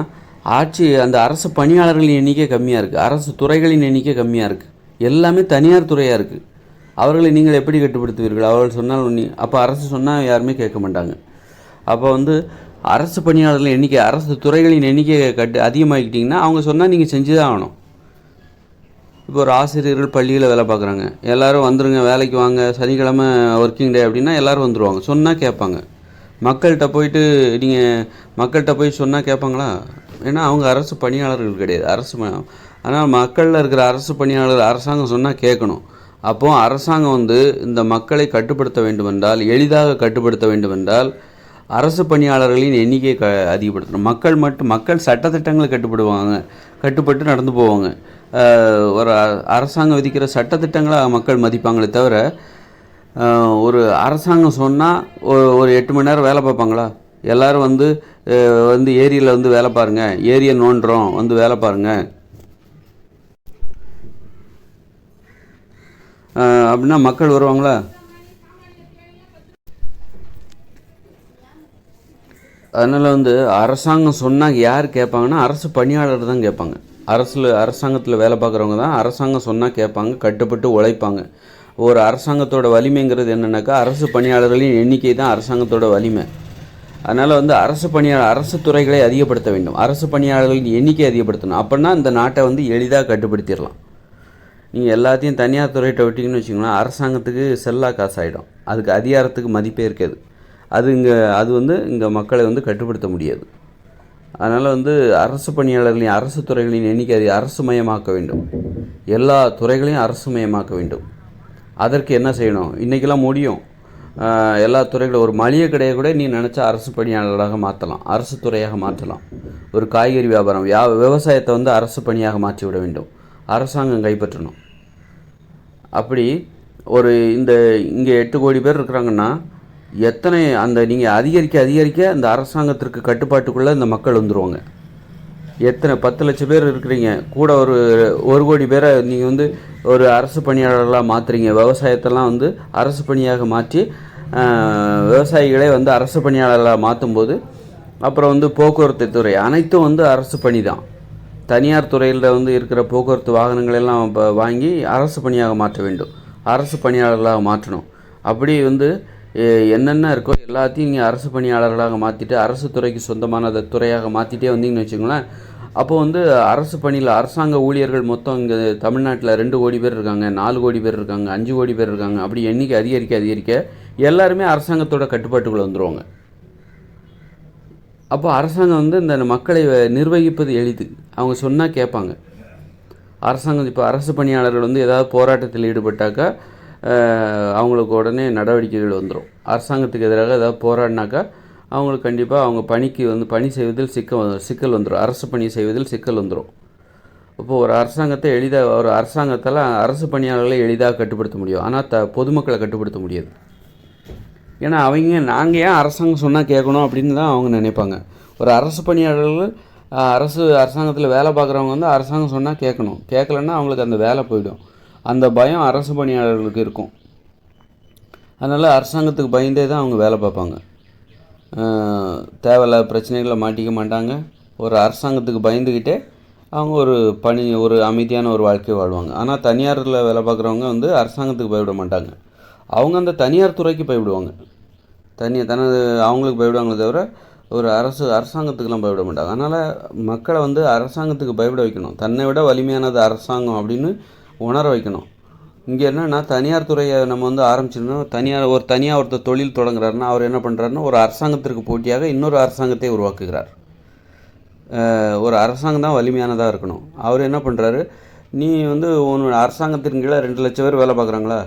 ஆட்சி அந்த அரசு பணியாளர்களின் எண்ணிக்கை கம்மியாக இருக்குது அரசு துறைகளின் எண்ணிக்கை கம்மியாக இருக்குது எல்லாமே தனியார் துறையாக இருக்குது அவர்களை நீங்கள் எப்படி கட்டுப்படுத்துவீர்கள்? அவர்கள் சொன்னால் நீ அப்போ அரசு சொன்னால் யாருமே கேட்க மாட்டாங்க. அப்போ வந்து அரசு பணியாளர்களின் எண்ணிக்கை அரசு துறைகளின் எண்ணிக்கையை கட்டு அதிகமாகிக்கிட்டிங்கன்னா அவங்க சொன்னால் நீங்கள் செஞ்சு தான் ஆகணும். இப்போ ஒரு ஆசிரியர்கள் பள்ளியில் வேலை பார்க்குறாங்க. எல்லோரும் வந்துருங்க வேலைக்கு வாங்க சனிக்கிழமை ஒர்க்கிங் டே அப்படின்னா எல்லாரும் வந்துருவாங்க. சொன்னால் கேட்பாங்க. மக்கள்கிட்ட போயிட்டு நீங்கள் மக்கள்கிட்ட போய் சொன்னால் கேட்பாங்களா? ஏன்னா அவங்க அரசு பணியாளர்கள் கிடையாது. அரசு ஆனால் மக்களில் இருக்கிற அரசு பணியாளர் அரசாங்கம் சொன்னால் கேட்கணும். அப்போது அரசாங்கம் வந்து இந்த மக்களை கட்டுப்படுத்த வேண்டுமென்றால் எளிதாக கட்டுப்படுத்த வேண்டுமென்றால் அரசு பணியாளர்களின் எண்ணிக்கையை க அதிகப்படுத்தணும். மக்கள் மட்டும் மக்கள் சட்டத்திட்டங்களை கட்டுப்படுவாங்க. கட்டுப்பட்டு நடந்து போவாங்க. ஒரு அ- அரசாங்கம் விதிக்கிற சட்டத்திட்டங்களை மக்கள் மதிப்பாங்களே தவிர ஒரு அரசாங்கம் சொன்னால் ஒரு ஒரு எட்டு மணி நேரம் வேலை பார்ப்பாங்களா? எல்லோரும் வந்து வந்து ஏரியில் வந்து வேலை பாருங்கள் ஏரியை நோண்டுறோம். வந்து வேலை பாருங்கள் அப்படின்னா மக்கள் வருவாங்களா? அதனால் வந்து அரசாங்கம் சொன்னால் யார் கேட்பாங்கன்னா அரசு பணியாளர் தான் கேட்பாங்க. அரசில் அரசாங்கத்தில் வேலை பார்க்குறவங்க தான் அரசாங்கம் சொன்னால் கேட்பாங்க கட்டுப்பட்டு உழைப்பாங்க. ஒரு அரசாங்கத்தோட வலிமைங்கிறது என்னென்னாக்கா அரசு பணியாளர்களின் எண்ணிக்கை தான் அரசாங்கத்தோட வலிமை. அதனால் வந்து அரசு பணியாளர் அரசு துறைகளை அதிகப்படுத்த வேண்டும். அரசு பணியாளர்களின் எண்ணிக்கை அதிகப்படுத்தணும். அப்படின்னா இந்த நாட்டை வந்து எளிதாக கட்டுப்படுத்திடலாம். நீங்கள் எல்லாத்தையும் தனியார் துறையிட்ட விட்டிங்கன்னு வச்சிங்கன்னா அரசாங்கத்துக்கு செல்லா காசு ஆகிடும் அதுக்கு அதிகாரத்துக்கு மதிப்பே இருக்காது. அது இங்கே அது வந்து இங்கே மக்களை வந்து கட்டுப்படுத்த முடியாது. அதனால் வந்து அரசு பணியாளர்களின் அரசு துறைகளின் எண்ணிக்கை அதை அரசு மயமாக்க வேண்டும். எல்லா துறைகளையும் அரசு மயமாக்க வேண்டும். அதற்கு என்ன செய்யணும்? இன்றைக்கெல்லாம் முடியும். எல்லா துறைகளும் ஒரு மளிகை கடையை கூட நீ நினச்சா அரசு பணியாளராக மாற்றலாம் அரசு துறையாக மாற்றலாம் ஒரு காய்கறி வியாபாரம் வியா விவசாயத்தை வந்து அரசு பணியாக மாற்றி விட வேண்டும். அரசாங்கம் கைப்பற்றணும். அப்படி ஒரு இந்த இங்கே எட்டு கோடி பேர் இருக்கிறாங்கன்னா எத்தனை அந்த நீங்கள் அதிகரிக்க அதிகரிக்க அந்த அரசாங்கத்திற்கு கட்டுப்பாட்டுக்குள்ளே இந்த மக்கள் வந்துடுவாங்க எத்தனை பத்து லட்சம் பேர் இருக்கிறீங்க? கூட ஒரு ஒரு கோடி பேரை நீங்கள் வந்து ஒரு அரசு பணியாளர்களாக மாற்றுறீங்க விவசாயத்தெல்லாம் வந்து அரசு பணியாக மாற்றி விவசாயிகளை விவசாயிகளே வந்து அரசு பணியாளர்களாக மாற்றும்போது அப்புறம் வந்து போக்குவரத்து துறை. அனைத்தும் வந்து அரசு பணி தான் தனியார் துறையில் வந்து இருக்கிற போக்குவரத்து வாகனங்கள் எல்லாம் இப்போ வாங்கி அரசு பணியாக மாற்ற வேண்டும். அரசு பணியாளர்களாக மாற்றணும். அப்படி வந்து என்னென்ன இருக்கோ எல்லாத்தையும் நீங்கள் அரசு பணியாளர்களாக மாற்றிட்டு அரசு துறைக்கு சொந்தமான துறையாக மாற்றிட்டே வந்தீங்கன்னு வச்சுக்கோங்களேன் அப்போ வந்து அரசு பணியில் அரசாங்க ஊழியர்கள் மொத்தம் இங்கே தமிழ்நாட்டில் ரெண்டு கோடி பேர் இருக்காங்க நாலு கோடி பேர் இருக்காங்க அஞ்சு கோடி பேர் இருக்காங்க அப்படி எண்ணிக்கை அதிகரிக்க அதிகரிக்க எல்லாருமே அரசாங்கத்தோட கட்டுப்பாட்டுக்குள்ளே வந்துருவாங்க. அப்போ அரசாங்கம் வந்து இந்த மக்களை வ- நிர்வகிப்பது எளிது. அவங்க சொன்னால் கேட்பாங்க. அரசாங்கம் இப்போ அரசு பணியாளர்கள் வந்து ஏதாவது போராட்டத்தில் ஈடுபட்டாக்கா அவங்களுக்கு உடனே நடவடிக்கைகள் வந்துடும் அரசாங்கத்துக்கு எதிராக ஏதாவது போராடினாக்கா அவங்களுக்கு கண்டிப்பாக அவங்க பணிக்கு வந்து பணி செய்வதில் சிக்க சிக்கல் வந்துடும் அரசு பணி செய்வதில் சிக்கல் வந்துடும் இப்போது ஒரு அரசாங்கத்தை எளிதாக ஒரு அரசாங்கத்தால் அரசு பணியாளர்களை எளிதாக கட்டுப்படுத்த முடியும். ஆனால் த பொதுமக்களை கட்டுப்படுத்த முடியாது. ஏன்னா அவங்க நாங்கள் ஏன் அரசாங்கம் சொன்னால் கேட்கணும் அப்படின்னு தான் அவங்க நினைப்பாங்க. ஒரு அரசு பணியாளர்கள் அரசு அரசாங்கத்தில் வேலை பார்க்குறவங்க வந்து அரசாங்கம் சொன்னால் கேட்கணும். கேட்கலன்னா அவங்களுக்கு அந்த வேலை போயிடும். அந்த பயம் அரசு பணியாளர்களுக்கு இருக்கும். அதனால் அரசாங்கத்துக்கு பயந்தே தான் அவங்க வேலை பார்ப்பாங்க. தேவையில்லாத பிரச்சனைகளை மாட்டிக்க மாட்டாங்க. ஒரு அரசாங்கத்துக்கு பயந்துக்கிட்டே அவங்க ஒரு பணி ஒரு அமைதியான ஒரு வாழ்க்கையை வாழ்வாங்க. ஆனால் தனியாரில் வேலை பார்க்குறவங்க வந்து அரசாங்கத்துக்கு பயப்பட மாட்டாங்க. அவங்க அந்த தனியார் துறைக்கு பயப்படுவாங்க. தனி தனது அவங்களுக்கு பயப்படுவாங்களே தவிர ஒரு அரசு அரசாங்கத்துக்கெலாம் பயப்பட மாட்டாங்க. அதனால் மக்களை வந்து அரசாங்கத்துக்கு பயப்பட வைக்கணும். தன்னை விட வலிமையானது அரசாங்கம் அப்படின்னு உணர வைக்கணும். இங்கே என்னென்னா தனியார் துறையை நம்ம வந்து ஆரம்பிச்சிருந்தோம். தனியார் ஒரு தனியாக ஒருத்தர் தொழில் தொடங்குறாருன்னா அவர் என்ன பண்ணுறாருன்னா ஒரு அரசாங்கத்திற்கு போட்டியாக இன்னொரு அரசாங்கத்தை உருவாக்குகிறார். ஒரு அரசாங்கம் தான் வலிமையானதாக இருக்கணும். அவர் என்ன பண்ணுறாரு நீ வந்து உன்னோட அரசாங்கத்தின் கீழே ரெண்டு லட்சம் பேர் வேலை பார்க்குறாங்களா?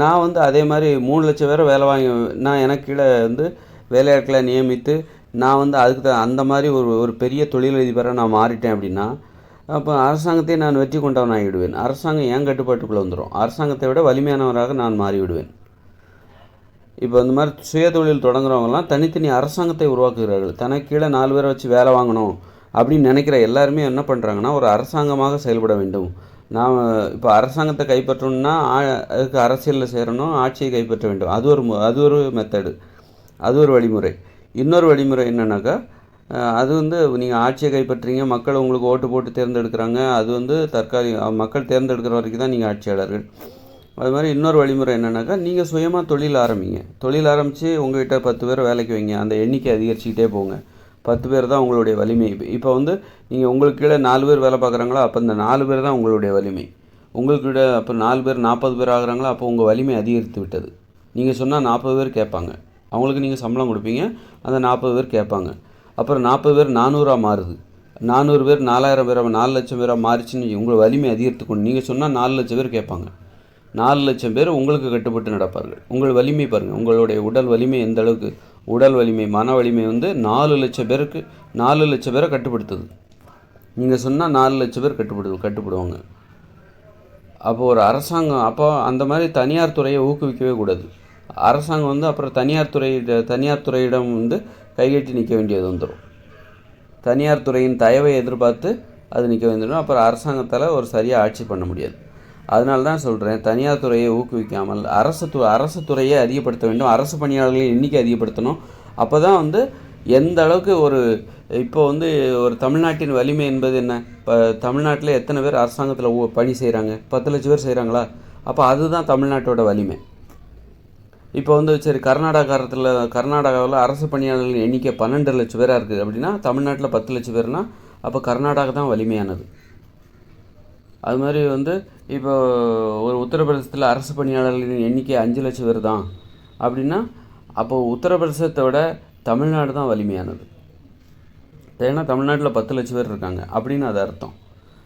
நான் வந்து அதே மாதிரி மூணு லட்சம் பேர் வேலை வாங்கி நான் எனக்கு கீழே வந்து வேலையாட்களை நியமித்து நான் வந்து அதுக்கு த அந்த மாதிரி ஒரு ஒரு பெரிய தொழிலதிபராக நான் மாறிட்டேன் அப்படின்னா அப்போ அரசாங்கத்தை நான் வெற்றி கொண்டவன் ஆகிவிடுவேன் அரசாங்கம் என் கட்டுப்பாட்டுக்குள்ளே வந்துடும் அரசாங்கத்தை விட வலிமையானவராக நான் மாறிவிடுவேன். இப்போ இந்த மாதிரி சுய தொழில் தொடங்குறவங்கலாம் தனித்தனி அரசாங்கத்தை உருவாக்குகிறார்கள். தனக்கு கீழே நாலு பேரை வச்சு வேலை வாங்கணும் அப்படின்னு நினைக்கிற எல்லாருமே என்ன பண்ணுறாங்கன்னா ஒரு அரசாங்கமாக செயல்பட வேண்டும். நாம் இப்போ அரசாங்கத்தை கைப்பற்றணும்னா அதுக்கு அரசியலில் சேரணும் ஆட்சியை கைப்பற்ற வேண்டும். அது ஒரு அது ஒரு மெத்தடு அது ஒரு வழிமுறை. இன்னொரு வழிமுறை என்னன்னாக்கா அது வந்து நீங்கள் ஆட்சியை கைப்பற்றுறீங்க மக்கள் உங்களுக்கு ஓட்டு போட்டு தேர்ந்தெடுக்கிறாங்க அது வந்து தற்காலிக மக்கள் தேர்ந்தெடுக்கிற வரைக்கும் தான் நீங்கள் ஆட்சியாளர்கள். அது மாதிரி இன்னொரு வழிமுறை என்னென்னாக்கா நீங்கள் சுயமாக தொழில் ஆரம்பிங்க. தொழில் ஆரம்பித்து உங்கள்கிட்ட பத்து பேர் வேலைக்கு வைங்க அந்த எண்ணிக்கை அதிகரிச்சுக்கிட்டே போங்க. பத்து பேர் தான் உங்களுடைய வலிமை. இப்போ வந்து நீங்கள் உங்களுக்கு கீழே நாலு பேர் வேலை பார்க்குறாங்களோ அப்போ இந்த நாலு பேர் தான் உங்களுடைய வலிமை. உங்களுக்கு அப்போ நாலு பேர் நாற்பது பேர் ஆகுறாங்களோ அப்போ உங்கள் வலிமை அதிகரித்து விட்டது. நீங்கள் சொன்னால் நாற்பது பேர் கேட்பாங்க. அவங்களுக்கு நீங்கள் சம்பளம் கொடுப்பீங்க அந்த நாற்பது பேர் கேட்பாங்க. அப்புறம் நாற்பது பேர் நானூறாக மாறுது. நானூறு பேர் நாலாயிரம் பேர் நாலு லட்சம் பேராக மாறிச்சுன்னு உங்கள் வலிமை அதிகரித்து கொண்டு நீங்கள் சொன்னால் நாலு லட்சம் பேர் கேட்பாங்க. நாலு லட்சம் பேர் உங்களுக்கு கட்டுப்பட்டு நடப்பார்கள். உங்கள் வலிமை பாருங்கள் உங்களுடைய உடல் வலிமை எந்த அளவுக்கு? உடல் வலிமை மன வலிமை வந்து நாலு லட்சம் பேருக்கு நாலு லட்சம் பேரை கட்டுப்படுத்துது. நீங்கள் சொன்னால் நாலு லட்சம் பேர் கட்டுப்படு கட்டுப்படுவாங்க. அப்போது ஒரு அரசாங்கம் அப்போ அந்த மாதிரி தனியார் துறையை ஊக்குவிக்கவே கூடாது. அரசாங்கம் வந்து அப்புறம் தனியார் துறை தனியார் துறையிடம் வந்து கைகட்டி நிற்க வேண்டியது வந்துடும் தனியார் துறையின் தயவை எதிர்பார்த்து அது நிற்க வந்துடும் அப்புறம் அரசாங்கத்தால் ஒரு சரியாக ஆட்சி பண்ண முடியாது. அதனால தான் சொல்கிறேன் தனியார் துறையை ஊக்குவிக்காமல் அரசு து அரசு துறையை அதிகப்படுத்த வேண்டும். அரசு பணியாளர்களின் எண்ணிக்கை அதிகப்படுத்தணும். அப்போ தான் வந்து எந்த அளவுக்கு ஒரு இப்போ வந்து ஒரு தமிழ்நாட்டின் வலிமை என்பது என்ன? இப்போ தமிழ்நாட்டில் எத்தனை பேர் அரசாங்கத்தில் ஊ- பணி செய்கிறாங்க பத்து லட்சம் பேர் செய்கிறாங்களா அப்போ அதுதான் தமிழ்நாட்டோட வலிமை. இப்போ வந்து சரி கர்நாடகாரத்தில் கர்நாடகாவில் அரசு பணியாளர்கள் எண்ணிக்கை பன்னெண்டு லட்சம் பேராக இருக்குது அப்படின்னா தமிழ்நாட்டில் பத்து லட்சம் பேர்னா அப்போ கர்நாடகா தான் வலிமையானது. அது மாதிரி வந்து இப்போ ஒரு உத்தரப்பிரதேசத்தில் அரசு பணியாளர்களின் எண்ணிக்கை அஞ்சு லட்சம் பேர் தான். அப்படின்னா அப்போ உத்தரப்பிரதேசத்தை விட தமிழ்நாடு தான் வலிமையானது. ஏன்னா தமிழ்நாட்டில் பத்து லட்சம் பேர் இருக்காங்க. அப்படின்னு அது அர்த்தம்.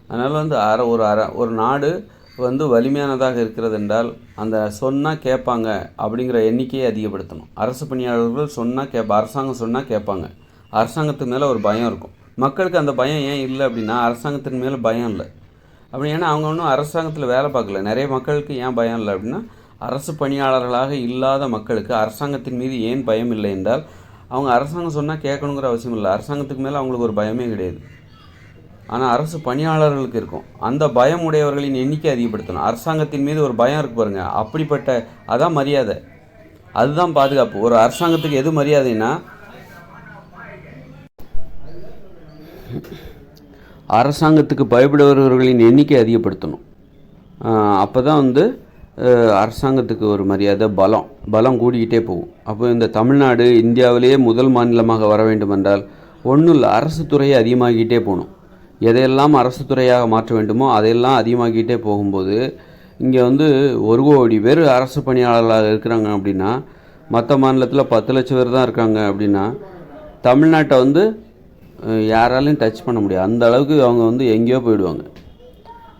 அதனால் வந்து அரை ஒரு அற ஒரு நாடு வந்து வலிமையானதாக இருக்கிறது என்றால் அந்த சொன்னால் கேட்பாங்க அப்படிங்கிற எண்ணிக்கையை அதிகப்படுத்தணும். அரசு பணியாளர்கள் சொன்னால் கேட்பா அரசாங்கம் சொன்னால் கேட்பாங்க. அரசாங்கத்துக்கு மேலே ஒரு பயம் இருக்கும். மக்களுக்கு அந்த பயம் ஏன் இல்லை அப்படின்னா அரசாங்கத்தின் மேலே பயம் இல்லை. அப்படி ஏன்னா அவங்க ஒன்றும் அரசாங்கத்தில் வேலை பார்க்கல. நிறைய மக்களுக்கு ஏன் பயம் இல்லை அப்படின்னா அரசு பணியாளர்களாக இல்லாத மக்களுக்கு அரசாங்கத்தின் மீது ஏன் பயம் இல்லை என்றால் அவங்க அரசாங்கம் சொன்னால் கேட்கணுங்கிற அவசியம் இல்லை. அரசாங்கத்துக்கு மேலே அவங்களுக்கு ஒரு பயமே கிடையாது. ஆனால் அரசு பணியாளர்களுக்கு இருக்கும். அந்த பயம் உடையவர்களின் எண்ணிக்கை அதிகப்படுத்தணும். அரசாங்கத்தின் மீது ஒரு பயம் இருக்கு பாருங்க. அப்படிப்பட்ட அதான் மரியாதை. அதுதான் பாதுகாப்பு. ஒரு அரசாங்கத்துக்கு எது மரியாதைன்னா அரசாங்கத்துக்கு பயப்படுபவர்களின் எண்ணிக்கை அதிகப்படுத்தணும். அப்போ தான் வந்து அரசாங்கத்துக்கு ஒரு மரியாதை பலம் பலம் கூடிக்கிட்டே போகும். அப்போ இந்த தமிழ்நாடு இந்தியாவிலேயே முதல் மாநிலமாக வர வேண்டுமென்றால் ஒன்றும் இல்லை அரசு துறையை அதிகமாகிக்கிட்டே போகணும். எதையெல்லாம் அரசு துறையாக மாற்ற வேண்டுமோ அதையெல்லாம் அதிகமாகிட்டே போகும்போது இங்கே வந்து ஒரு கோடி பேர் அரசு பணியாளர்களாக இருக்கிறாங்க அப்படின்னா மற்ற மாநிலத்தில் பத்து லட்சம் பேர் தான் இருக்காங்க அப்படின்னா தமிழ்நாட்டை வந்து யாராலையும் டச் பண்ண முடியாது. அந்த அளவுக்கு அவங்க வந்து எங்கேயோ போயிடுவாங்க.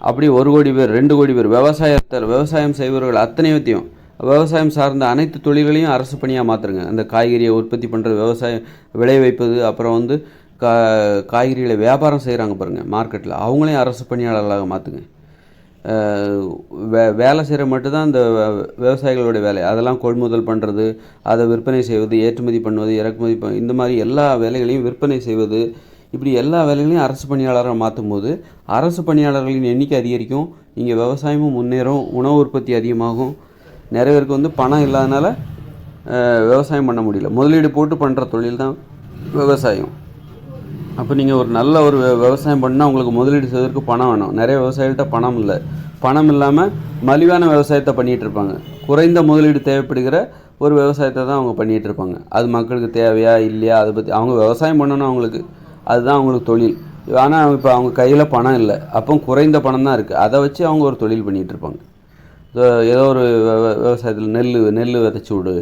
அப்படி ஒரு கோடி பேர் ரெண்டு கோடி பேர் விவசாயத்தில் விவசாயம் செய்பவர்கள் அத்தனையத்தையும் விவசாயம் சார்ந்த அனைத்து தொழில்களையும் அரசு பணியாக மாற்றுருங்க அந்த காய்கறியை உற்பத்தி பண்ணுற விவசாயம் விளை வைப்பது அப்புறம் வந்து கா காய்கறிகளை வியாபாரம் செய்கிறாங்க பாருங்கள் மார்க்கெட்டில் அவங்களையும் அரசு பணியாளர்களாக மாற்றுங்க வே வேலை செய்கிற மட்டும்தான் இந்த விவசாயிகளுடைய வேலை. அதெல்லாம் கொள்முதல் பண்ணுறது அதை விற்பனை செய்வது ஏற்றுமதி பண்ணுவது இறக்குமதி ப இந்த மாதிரி எல்லா வேலைகளையும் விற்பனை செய்வது இப்படி எல்லா வேலைகளையும் அரசு பணியாளராக மாற்றும் போது அரசு பணியாளர்களின் எண்ணிக்கை அதிகரிக்கும். இங்கே விவசாயமும் முன்னேறும் உணவு உற்பத்தி அதிகமாகும். நிறைய பேருக்கு வந்து பணம் இல்லாதனால விவசாயம் பண்ண முடியல. முதலீடு போட்டு பண்ணுற தொழில் தான் விவசாயம். அப்போ நீங்கள் ஒரு நல்ல ஒரு விவசாயம் பண்ணால் உங்களுக்கு முதலீடு செய்வதற்கு பணம் வேணும். நிறைய விவசாயிகள்கிட்ட பணம் இல்லை. பணம் இல்லாமல் மலிவான விவசாயத்தை பண்ணிகிட்டு இருப்பாங்க. குறைந்த முதலீடு தேவைப்படுகிற ஒரு விவசாயத்தை தான் அவங்க பண்ணிகிட்டு இருப்பாங்க. அது மக்களுக்கு தேவையா இல்லையா அதை பற்றி அவங்க விவசாயம் பண்ணணும் அவங்களுக்கு. அதுதான் அவங்களுக்கு தொழில். ஆனால் இப்போ அவங்க கையில் பணம் இல்லை. அப்போ குறைந்த பணம் தான் இருக்குது அதை வச்சு அவங்க ஒரு தொழில் பண்ணிகிட்டு இருப்பாங்க. ஏதோ ஒரு விவசாயத்தில் நெல் நெல் விதைச்சி விடு.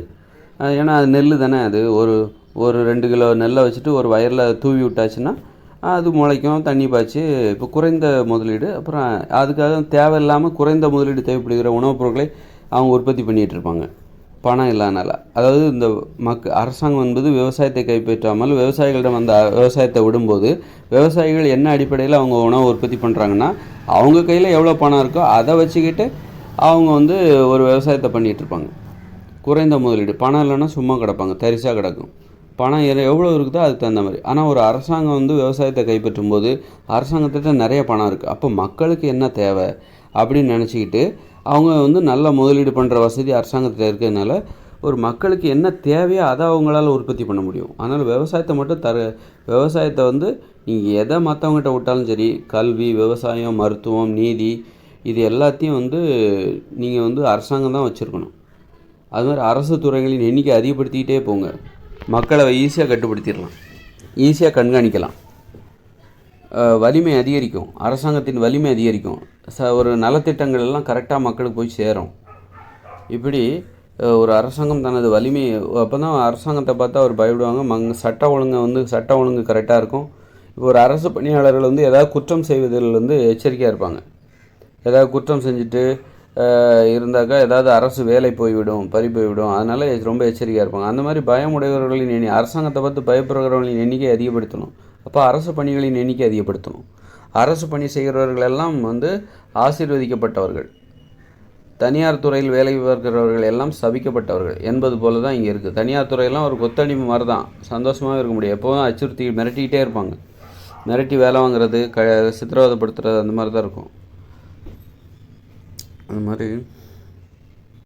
ஏன்னா அது நெல் தானே அது. ஒரு ஒரு ரெண்டு கிலோ நெல்லை வச்சுட்டு ஒரு வயலில் தூவி விட்டாச்சுன்னா அது முளைக்கும் தண்ணி பாய்ச்சி இப்போ குறைந்த முதலீடு. அப்புறம் அதுக்காக தேவையில்லாமல் குறைந்த முதலீடு தேவைப்படுகிற உணவுப் பொருட்களை அவங்க உற்பத்தி பண்ணிகிட்டு இருப்பாங்க. பணம் இல்லாதனால. அதாவது இந்த மக் அரசாங்கம் என்பது விவசாயத்தை கைப்பற்றாமல் விவசாயிகளிடம் அந்த விவசாயத்தை விடும்போது விவசாயிகள் என்ன அடிப்படையில் அவங்க உணவு உற்பத்தி பண்ணுறாங்கன்னா அவங்க கையில் எவ்வளோ பணம் இருக்கோ அதை வச்சுக்கிட்டு அவங்க வந்து ஒரு விவசாயத்தை பண்ணிகிட்ருப்பாங்க குறைந்த முதலீடு. பணம் இல்லைன்னா சும்மா கிடப்பாங்க. தரிசாக கிடக்கும். பணம் எவ்வளோ எவ்வளோ இருக்குதோ அதுக்கு தகுந்த மாதிரி. ஆனால் ஒரு அரசாங்கம் வந்து விவசாயத்தை கைப்பற்றும் போது அரசாங்கத்திட்ட நிறைய பணம் இருக்குது அப்போ மக்களுக்கு என்ன தேவை அப்படின்னு நினச்சிக்கிட்டு அவங்க வந்து நல்ல முதலீடு பண்ணுற வசதி அரசாங்கத்தில் இருக்கிறதுனால ஒரு மக்களுக்கு என்ன தேவையோ அதை அவங்களால உற்பத்தி பண்ண முடியும். அதனால் விவசாயத்தை மட்டும் தர விவசாயத்தை வந்து நீங்கள் எதை மற்றவங்ககிட்ட விட்டாலும் சரி கல்வி விவசாயம் மருத்துவம் நீதி இது எல்லாத்தையும் வந்து நீங்கள் வந்து அரசாங்கம் தான் வச்சுருக்கணும். அது மாதிரி அரசு துறைகளின் எண்ணிக்கை அதிகப்படுத்திக்கிட்டே போங்க. மக்களை ஈஸியாக கட்டுப்படுத்திடலாம். ஈஸியாக கண்காணிக்கலாம். வலிமை அதிகரிக்கும். அரசாங்கத்தின் வலிமை அதிகரிக்கும். ச ஒரு நலத்திட்டங்கள் எல்லாம் கரெக்டாக மக்களுக்கு போய் சேரும். இப்படி ஒரு அரசாங்கம் தனது வலிமை அப்போ தான் அரசாங்கத்தை பார்த்தா அவர் பயப்படுவாங்க. மங் சட்ட ஒழுங்கை வந்து சட்ட ஒழுங்கு கரெக்டாக இருக்கும். இப்போ ஒரு அரசு பணியாளர்கள் வந்து ஏதாவது குற்றம் செய்வதில் வந்து எச்சரிக்கையாக இருப்பாங்க. ஏதாவது குற்றம் செஞ்சுட்டு இருந்தாக்கா ஏதாவது அரசு வேலை போய்விடும் பறி போய்விடும். அதனால் ரொம்ப எச்சரிக்கையாக இருப்பாங்க. அந்த மாதிரி பயமுடையவர்களின் எண்ணி அரசாங்கத்தை பார்த்து பயப்படுறவர்களின் எண்ணிக்கை அதிகப்படுத்தணும். அப்போ அரசு பணிகளின் எண்ணிக்கை அதிகப்படுத்தணும். அரசு பணி செய்கிறவர்கள் எல்லாம் வந்து ஆசீர்வதிக்கப்பட்டவர்கள். தனியார் துறையில் வேலை பார்க்கிறவர்கள் எல்லாம் சபிக்கப்பட்டவர்கள் என்பது போல தான் இங்கே இருக்குது தனியார் துறையெல்லாம் ஒரு கொத்தடிமை மாதிரி தான் சந்தோஷமாகவே இருக்க முடியும். எப்போதும் அச்சுறுத்தி மிரட்டிக்கிட்டே இருப்பாங்க. மிரட்டி வேலை வாங்குறது க சித்திரவதைப்படுத்துறது அந்த மாதிரி தான் இருக்கும். அது மாதிரி